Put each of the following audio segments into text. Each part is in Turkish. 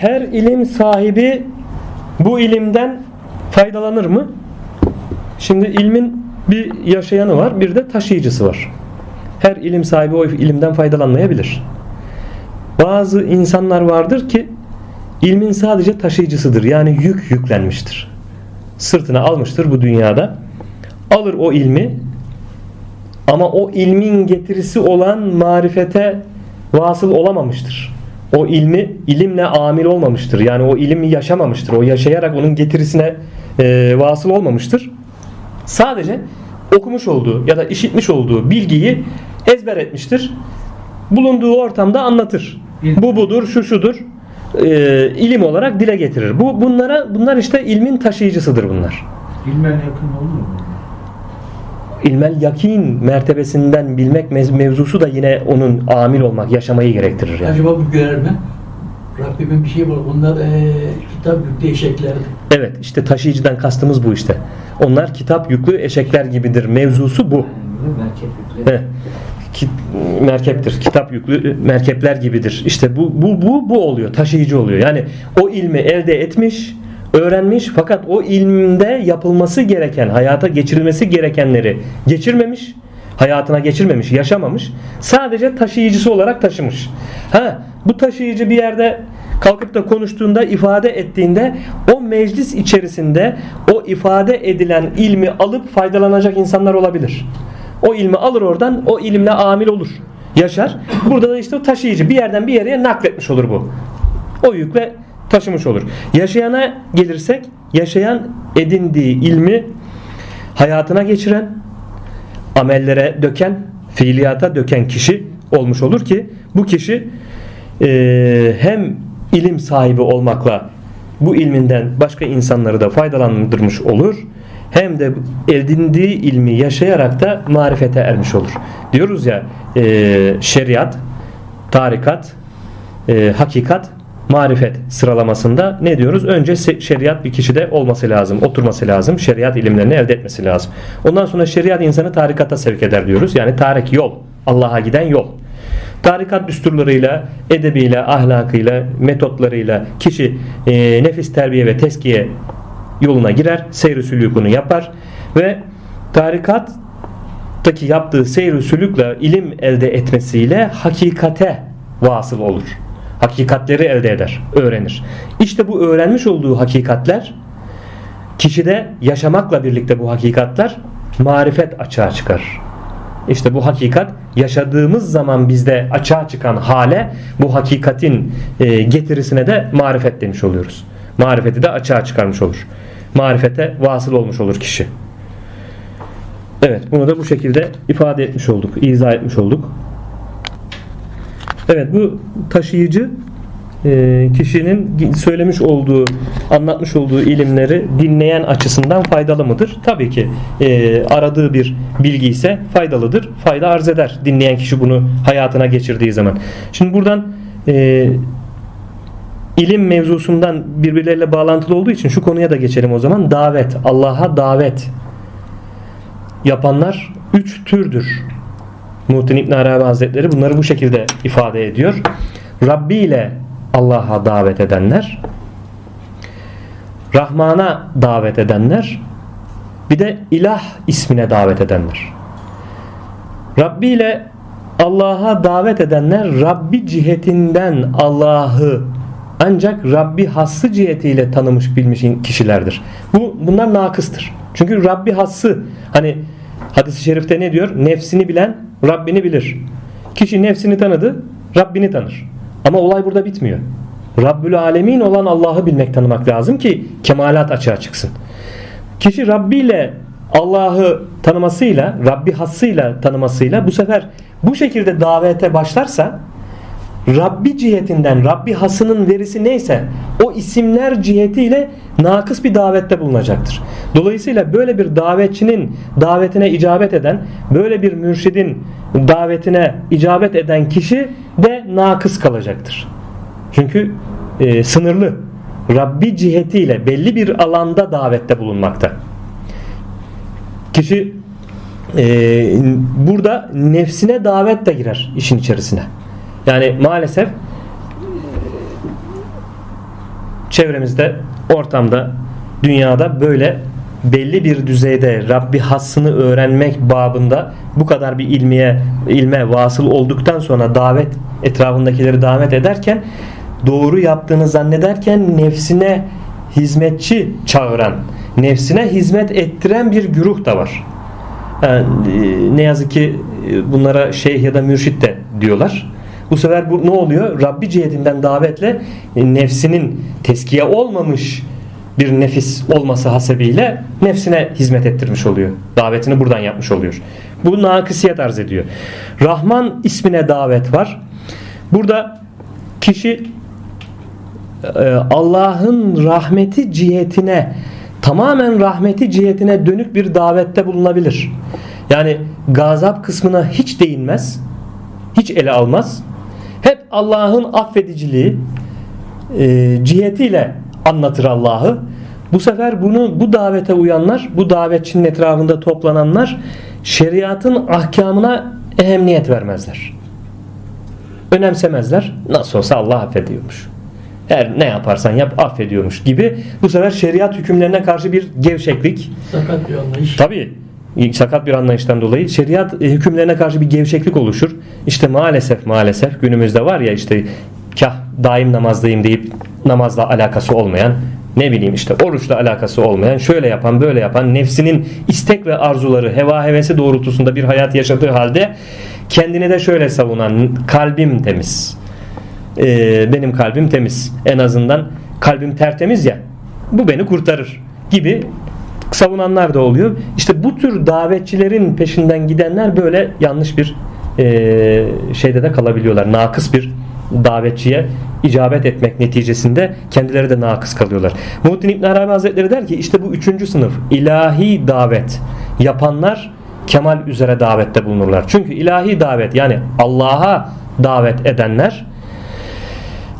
Her ilim sahibi bu ilimden faydalanır mı? Şimdi ilmin bir yaşayanı var, bir de taşıyıcısı var. Her ilim sahibi o ilimden faydalanmayabilir. Bazı insanlar vardır ki ilmin sadece taşıyıcısıdır. Yani yük yüklenmiştir. Sırtına almıştır bu dünyada. Alır o ilmi ama o ilmin getirisi olan marifete vasıl olamamıştır. O ilmi ilimle amil olmamıştır. Yani o ilimi yaşamamıştır. O yaşayarak onun getirisine e, vasıl olmamıştır. Sadece okumuş olduğu ya da işitmiş olduğu bilgiyi ezber etmiştir. Bulunduğu ortamda anlatır. Bu budur, şu şudur. E, ilim olarak dile getirir. Bu bunlara bunlar işte ilmin taşıyıcısıdır bunlar. Bilmen yakın olur mu? İlmel yakin mertebesinden bilmek mev- mevzusu da yine onun amil olmak, yaşamayı gerektirir yani. Acaba bu görevme Rabbimin bir şey var. Onlar eee kitap yüklü eşeklerdi. Evet işte taşıyıcıdan kastımız bu işte. Onlar kitap yüklü eşekler gibidir. Mevzusu bu. Merkep. Ki- merkeptir. Kitap yüklü merkepler gibidir. İşte bu bu bu bu oluyor. Taşıyıcı oluyor. Yani o ilmi elde etmiş, öğrenmiş fakat o ilminde yapılması gereken, hayata geçirilmesi gerekenleri geçirmemiş, hayatına geçirmemiş, yaşamamış. Sadece taşıyıcısı olarak taşımış. Ha, bu taşıyıcı bir yerde kalkıp da konuştuğunda, ifade ettiğinde o meclis içerisinde o ifade edilen ilmi alıp faydalanacak insanlar olabilir. O ilmi alır oradan, o ilimle amil olur. Yaşar. Burada da işte o taşıyıcı bir yerden bir yere nakletmiş olur bu. O yükle taşımış olur. Yaşayana gelirsek, yaşayan edindiği ilmi hayatına geçiren, amellere döken, fiiliyata döken kişi olmuş olur ki bu kişi e, hem ilim sahibi olmakla bu ilminden başka insanları da faydalandırmış olur hem de edindiği ilmi yaşayarak da marifete ermiş olur. Diyoruz ya e, şeriat, tarikat, e, hakikat, marifet sıralamasında ne diyoruz? Önce şeriat bir kişide olması lazım, oturması lazım, şeriat ilimlerini elde etmesi lazım. Ondan sonra şeriat insanı tarikata sevk eder diyoruz. Yani tarik yol, Allah'a giden yol. Tarikat düsturlarıyla, edebiyle, ahlakıyla, metotlarıyla kişi e, nefis terbiye ve teskiye yoluna girer, seyr-i yapar ve tarikattaki yaptığı seyr-i sülükle ilim elde etmesiyle hakikate vasıl olur. Hakikatleri elde eder, öğrenir. İşte bu öğrenmiş olduğu hakikatler kişide yaşamakla birlikte bu hakikatler marifet açığa çıkar. İşte bu hakikat yaşadığımız zaman bizde açığa çıkan hale bu hakikatin e, getirisine de marifet demiş oluyoruz. Marifeti de açığa çıkarmış olur. Marifete vasıl olmuş olur kişi. Evet bunu da bu şekilde ifade etmiş olduk, izah etmiş olduk. Evet bu taşıyıcı e, kişinin söylemiş olduğu, anlatmış olduğu ilimleri dinleyen açısından faydalı mıdır? Tabii ki e, aradığı bir bilgi ise faydalıdır. Fayda arz eder dinleyen kişi bunu hayatına geçirdiği zaman. Şimdi buradan e, ilim mevzusundan birbirleriyle bağlantılı olduğu için şu konuya da geçelim o zaman. Davet, Allah'a davet yapanlar üç türdür. Muhittin İbn Arabi Hazretleri bunları bu şekilde ifade ediyor. Rabbi ile Allah'a davet edenler, Rahman'a davet edenler, bir de ilah ismine davet edenler. Rabbi ile Allah'a davet edenler Rabbi cihetinden Allah'ı ancak Rabbi hassı cihetiyle tanımış bilmiş kişilerdir. Bu bunlar nakıstır. Çünkü Rabbi hassı hani hadis-i şerifte ne diyor? Nefsini bilen Rabbini bilir. Kişi nefsini tanıdı, Rabbini tanır. Ama olay burada bitmiyor. Rabbül Alemin olan Allah'ı bilmek tanımak lazım ki kemalat açığa çıksın. Kişi Rabbi ile Allah'ı tanımasıyla, Rabbi hassıyla tanımasıyla bu sefer bu şekilde davete başlarsa Rabbi cihetinden, Rabbi hasının verisi neyse o isimler cihetiyle nakıs bir davette bulunacaktır. Dolayısıyla böyle bir davetçinin davetine icabet eden, böyle bir mürşidin davetine icabet eden kişi de nakıs kalacaktır. Çünkü e, sınırlı. Rabbi cihetiyle belli bir alanda davette bulunmakta. Kişi e, burada nefsine davet de girer işin içerisine. Yani maalesef çevremizde, ortamda, dünyada böyle belli bir düzeyde Rabbi hassını öğrenmek babında bu kadar bir ilmiye ilme vasıl olduktan sonra davet etrafındakileri davet ederken doğru yaptığını zannederken nefsine hizmetçi çağıran, nefsine hizmet ettiren bir güruh da var. Yani, e, ne yazık ki e, bunlara şeyh ya da mürşit de diyorlar. Bu sefer bu ne oluyor? Rabbi cihetinden davetle e, nefsinin teskiye olmamış bir nefis olması hasebiyle nefsine hizmet ettirmiş oluyor. Davetini buradan yapmış oluyor. Bu nakısiyet arz ediyor. Rahman ismine davet var. Burada kişi e, Allah'ın rahmeti cihetine tamamen rahmeti cihetine dönük bir davette bulunabilir. Yani gazap kısmına hiç değinmez. Hiç ele almaz. Hep Allah'ın affediciliği e, cihetiyle anlatır Allah'ı. Bu sefer bunu bu davete uyanlar, bu davetçinin etrafında toplananlar şeriatın ahkamına ehemmiyet vermezler. Önemsemezler. Nasıl olsa Allah affediyormuş. Her ne yaparsan yap affediyormuş gibi bu sefer şeriat hükümlerine karşı bir gevşeklik Sakat bir anlayış. Tabii sakat bir anlayıştan dolayı şeriat e, hükümlerine karşı bir gevşeklik oluşur. İşte maalesef maalesef günümüzde var ya işte kah daim namazdayım deyip namazla alakası olmayan ne bileyim işte oruçla alakası olmayan şöyle yapan böyle yapan nefsinin istek ve arzuları heva hevesi doğrultusunda bir hayat yaşadığı halde kendini de şöyle savunan kalbim temiz Ee, benim kalbim temiz en azından kalbim tertemiz ya bu beni kurtarır gibi savunanlar da oluyor. İşte bu tür davetçilerin peşinden gidenler böyle yanlış bir e, şeyde de kalabiliyorlar. Nakıs bir davetçiye icabet etmek neticesinde kendileri de nakıs kalıyorlar. Muhittin İbn Arabi Hazretleri der ki işte bu üçüncü sınıf ilahi davet yapanlar kemal üzere davette bulunurlar. Çünkü ilahi davet yani Allah'a davet edenler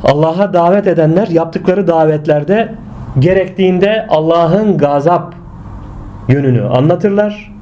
Allah'a davet edenler yaptıkları davetlerde gerektiğinde Allah'ın gazap yönünü anlatırlar.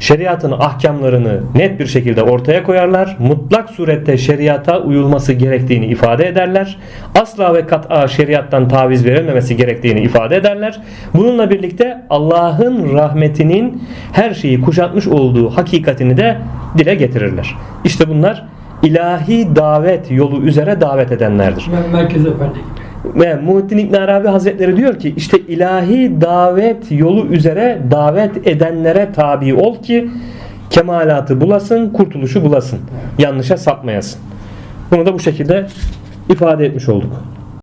Şeriatın ahkamlarını net bir şekilde ortaya koyarlar. Mutlak surette şeriata uyulması gerektiğini ifade ederler. Asla ve kat'a şeriattan taviz verilmemesi gerektiğini ifade ederler. Bununla birlikte Allah'ın rahmetinin her şeyi kuşatmış olduğu hakikatini de dile getirirler. İşte bunlar ilahi davet yolu üzere davet edenlerdir. Merkez Efendi Ve Muhittin İbn Arabi Hazretleri diyor ki işte ilahi davet yolu üzere davet edenlere tabi ol ki kemalatı bulasın, kurtuluşu bulasın. Yanlışa sapmayasın. Bunu da bu şekilde ifade etmiş olduk.